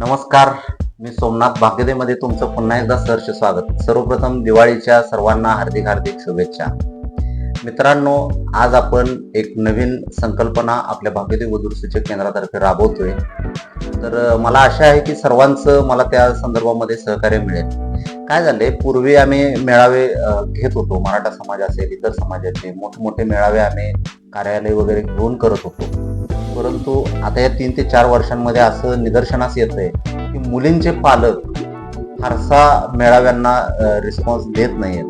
नमस्कार मी सोमनाथ भाग्यदेमध्ये तुमचं पुन्हा एकदा सहर्ष स्वागत. सर्वप्रथम दिवाळीच्या सर्वांना हार्दिक हार्दिक शुभेच्छा. मित्रांनो आज आपण एक नवीन संकल्पना आपल्या भाग्यदेव वधूर सूचक केंद्रातर्फे राबवतोय. तर मला आशा आहे की सर्वांचं मला त्या संदर्भामध्ये सहकार्य मिळेल. काय झाले पूर्वी आम्ही मेळावे घेत होतो. मराठा समाज असेल इतर समाजाचे मोठमोठे मेळावे आम्ही कार्यालय वगैरे घेऊन करत होतो. परंतु आता या तीन ते चार वर्षांमध्ये असं निदर्शनास येत आहे की मुलींचे पालक फारसा मेळाव्यांना रिस्पॉन्स देत नाहीयेत.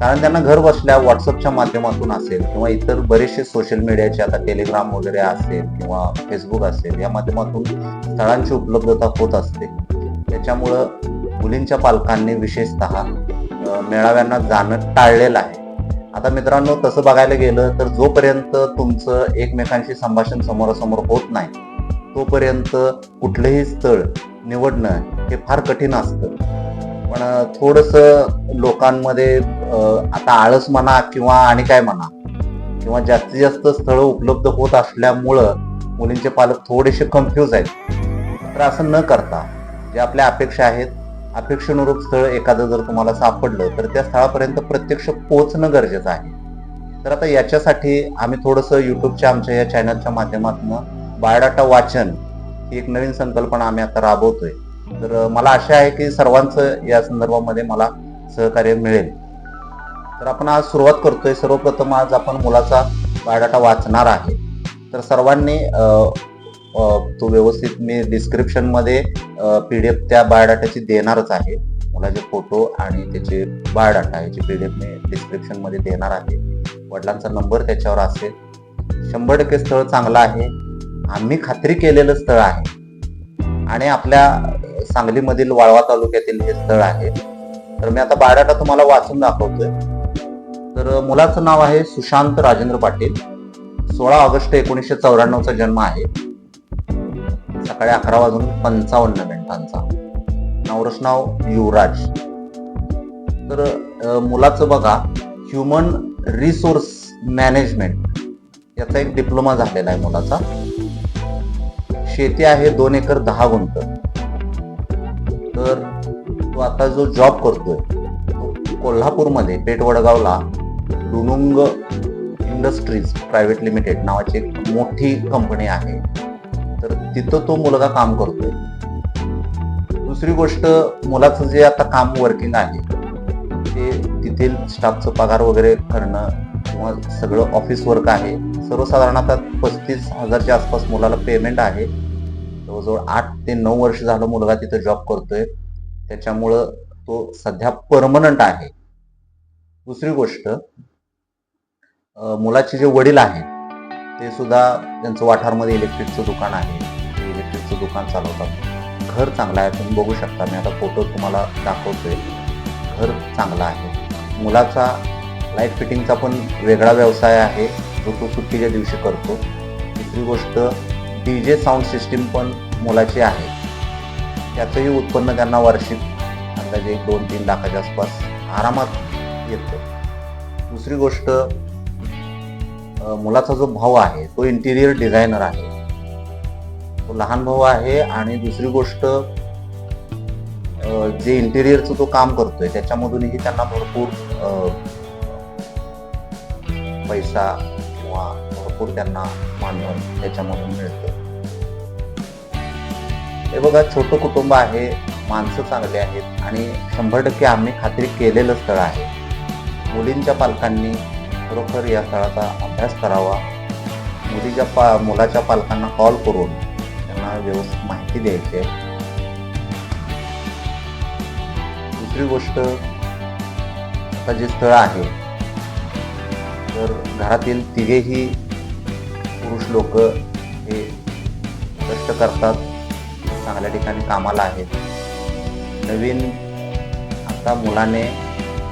कारण त्यांना घर बसल्या व्हॉट्सअपच्या माध्यमातून असेल किंवा इतर बरेचसे सोशल मीडियाचे आता टेलिग्राम वगैरे असेल किंवा फेसबुक असेल या माध्यमातून स्थळांची उपलब्धता होत असते. त्याच्यामुळं मुलींच्या पालकांनी विशेषतः मेळाव्यांना जाणं टाळलेलं आहे. आता मित्रांनो तसं बघायला गेलं तर जोपर्यंत तुमचं एकमेकांशी संभाषण समोरासमोर होत नाही तोपर्यंत कुठलंही स्थळ निवडणं हे फार कठीण असतं. पण थोडस लोकांमध्ये आता आळस म्हणा किंवा आणि काय म्हणा किंवा जास्तीत जास्त स्थळं उपलब्ध होत असल्यामुळं मुलींचे पालक थोडेसे कन्फ्यूज आहेत. तर असं न करता जे आपल्या अपेक्षा आहेत अपेक्षानुरूप स्थळ एखादं जर तुम्हाला सापडलं तर त्या स्थळापर्यंत प्रत्यक्ष पोहोचणं गरजेचं आहे. तर आता याच्यासाठी आम्ही थोडंसं युट्यूबच्या आमच्या या चॅनलच्या माध्यमातून बायोडाटा वाचन ही एक नवीन संकल्पना आम्ही आता राबवतोय. तर मला आशा आहे की सर्वांचं या संदर्भामध्ये मला सहकार्य मिळेल. तर आपण आज सुरुवात करतोय. सर्वप्रथम आज आपण मुलाचा बायोडाटा वाचणार आहे. तर सर्वांनी तो व्यवस्थित मी डिस्क्रिप्शनमध्ये पी डी एफ त्या बायोडाटाची देणारच आहे. मुलाचे फोटो आणि त्याचे बायोडाटा याची पी डी एफ मी डिस्क्रिप्शनमध्ये देणार आहे. वडिलांचा नंबर त्याच्यावर असेल. शंभर टक्के स्थळ चांगलं आहे. आम्ही खात्री केलेलं स्थळ आहे. आणि आपल्या सांगलीमधील वाळवा तालुक्यातील हे स्थळ आहे. तर मी आता बायोडाटा तुम्हाला वाचून दाखवतोय. तर मुलाचं नाव आहे सुशांत राजेंद्र पाटील. सोळा ऑगस्ट एकोणीसशे चौऱ्याण्णवचा जन्म आहे. सकाळी अकरा वाजून पंचावन्न मिनिटांचा. नवरस नाव युवराज. तर मुलाचं बघा ह्युमन रिसोर्स मॅनेजमेंट याचा एक डिप्लोमा झालेला आहे मुलाचा. शेती आहे दोन एकर दहा गुंठ. तर तो आता जो जॉब करतोय तो कोल्हापूरमध्ये पेठवडगावला डुनुंग इंडस्ट्रीज प्रायव्हेट लिमिटेड नावाची एक मोठी कंपनी आहे. तिथं तो मुलगा काम करतोय. दुसरी गोष्ट मुलाचं जे आता काम वर्किंग आहे ते तिथील स्टाफचं पगार वगैरे करणं किंवा सगळं ऑफिस वर्क आहे. सर्वसाधारण आता पस्तीस हजारच्या आसपास मुलाला पेमेंट आहे. जवळजवळ आठ ते नऊ वर्ष झालं मुलगा तिथं जॉब करतोय. त्याच्यामुळं तो सध्या परमनंट आहे. दुसरी गोष्ट मुलाचे जे वडील आहेत ते सुद्धा त्यांचं वाठारमध्ये इलेक्ट्रिकचं दुकान आहे. इलेक्ट्रिकचं दुकान चालवतात. घर चांगलं आहे तुम्ही बघू शकता. मी आता फोटो तुम्हाला दाखवतोय. घर चांगलं आहे. मुलाचा लाइट फिटिंगचा पण वेगळा व्यवसाय आहे. जो तो सुट्टीच्या दिवशी करतो. दुसरी गोष्ट डी जे साऊंड सिस्टीम पण मुलाची आहे. त्याचंही उत्पन्न त्यांना वार्षिक अंदाजे एक दोन तीन लाखाच्या आसपास आरामात येतं. दुसरी गोष्ट मुलाचा जो भाऊ आहे तो इंटिरियर डिझायनर आहे. तो लहान भाऊ आहे आणि दुसरी गोष्ट जे इंटेरियरचं तो काम करतोय त्याच्यामधूनही त्यांना भरपूर पैसा किंवा भरपूर त्यांना मानधन त्याच्यामधून मिळतं. हे बघा छोटं कुटुंब आहे माणसं चांगली आहेत आणि शंभर टक्के आम्ही खात्री केलेलं स्थळ आहे. मुलींच्या पालकांनी खरोखर या स्थळाचा अभ्यास करावा. मुलीच्या पा मुलाच्या पालकांना कॉल करून त्यांना व्यवस्थित माहिती द्यायची. आहे दुसरी गोष्ट आता जे स्थळ आहे तर घरातील तिघेही पुरुष लोक हे कष्ट करतात. चांगल्या ठिकाणी कामाला आहेत. नवीन आता मुलाने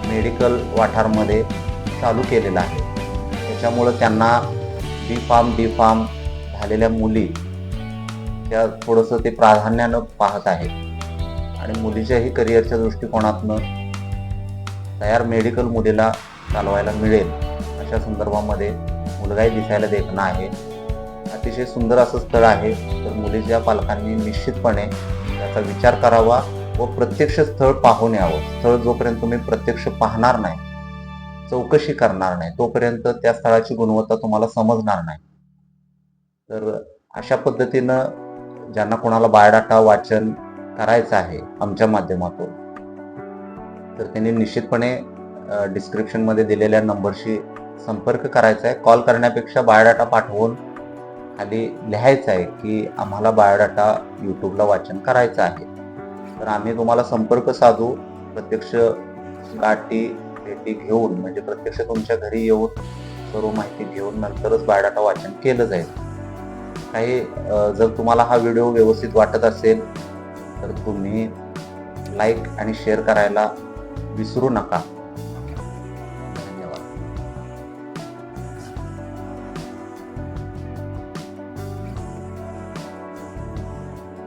मेडिकल वाठारमध्ये चालू केलेलं आहे. त्याच्यामुळं त्यांना बी फार्म डी फार्म झालेल्या मुली त्या थोडंसं ते प्राधान्यानं पाहत आहेत. आणि मुलीच्याही करिअरच्या दृष्टिकोनातनं तयार मेडिकल मुलीला चालवायला मिळेल अशा संदर्भामध्ये मुलगाही दिसायला देखणं आहे. अतिशय सुंदर असं स्थळ आहे तर मुलीच्या पालकांनी निश्चितपणे त्याचा विचार करावा व प्रत्यक्ष स्थळ पाहून यावं. स्थळ जोपर्यंत तुम्ही प्रत्यक्ष पाहणार नाही चौकशी करणार नाही तोपर्यंत त्या स्थळाची गुणवत्ता तुम्हाला समजणार नाही. तर अशा पद्धतीनं ज्यांना कोणाला बायोडाटा वाचन करायचं आहे आमच्या माध्यमातून तर त्यांनी निश्चितपणे डिस्क्रिप्शनमध्ये दिलेल्या नंबरशी संपर्क करायचा आहे. कॉल करण्यापेक्षा बायोडाटा पाठवून खाली लिहायचं आहे की आम्हाला बायोडाटा यूट्यूबला वाचन करायचं आहे. तर आम्ही तुम्हाला संपर्क साधू प्रत्यक्ष गाठी भेटी घेऊन म्हणजे प्रत्यक्ष तुमच्या घरी येऊन सर्व माहिती घेऊन नंतरच बायोडाटा वाचन केलं जाईल. काही जर तुम्हाला हा व्हिडिओ व्यवस्थित वाटत असेल तर तुम्ही लाईक आणि शेअर करायला विसरू नका.